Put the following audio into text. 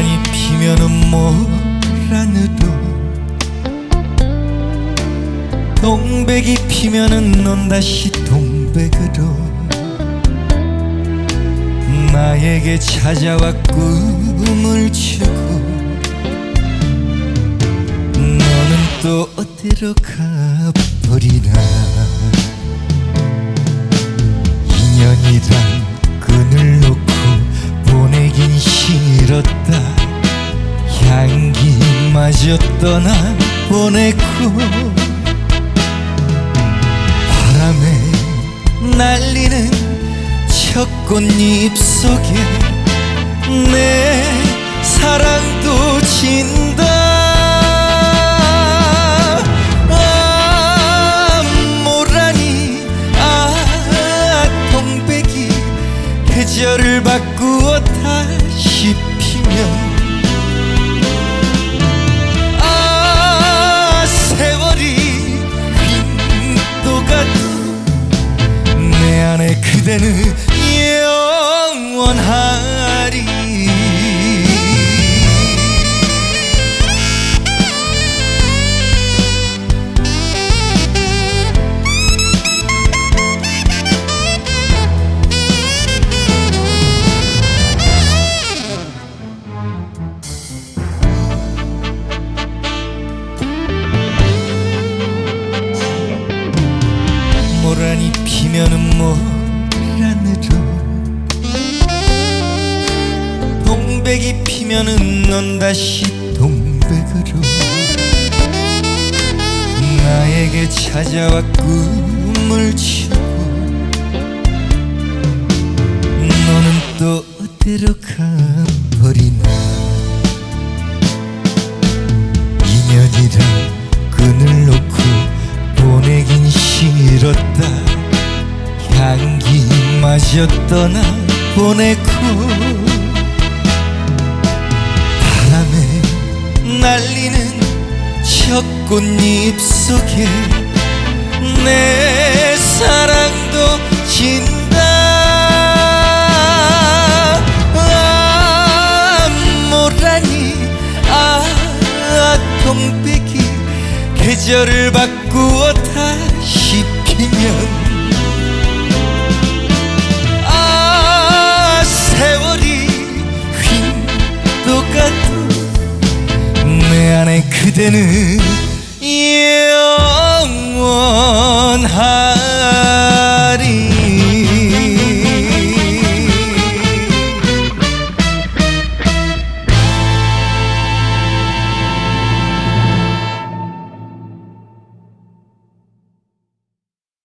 바람이 피면은 뭐라느도. 동백이 피면은 넌 다시 동백으로. 나에게 찾아와 꿈을 주고. 너는 또 어디로 가버리나. 인연이란 마저 떠나 보내고 바람에 날리는 첫 꽃잎 속에 내 사랑도 진다. 계절을 바꾸어 다시 그대는 영원하리. 피면은 모 동백이 피면은 넌 다시 동백으로 나에게 찾아와 꿈을 주고 너는 또 어디로 가버리나? 인연이란 끈을 놓고 보내긴 싫었다. 향기마저 떠나 보내고 꽃잎 속에 내 사랑도 진다. 아 모라니 아 동백이 계절을 바꾸어 다시 피면 아 세월이 휜또 가도 내 안에 그대는 一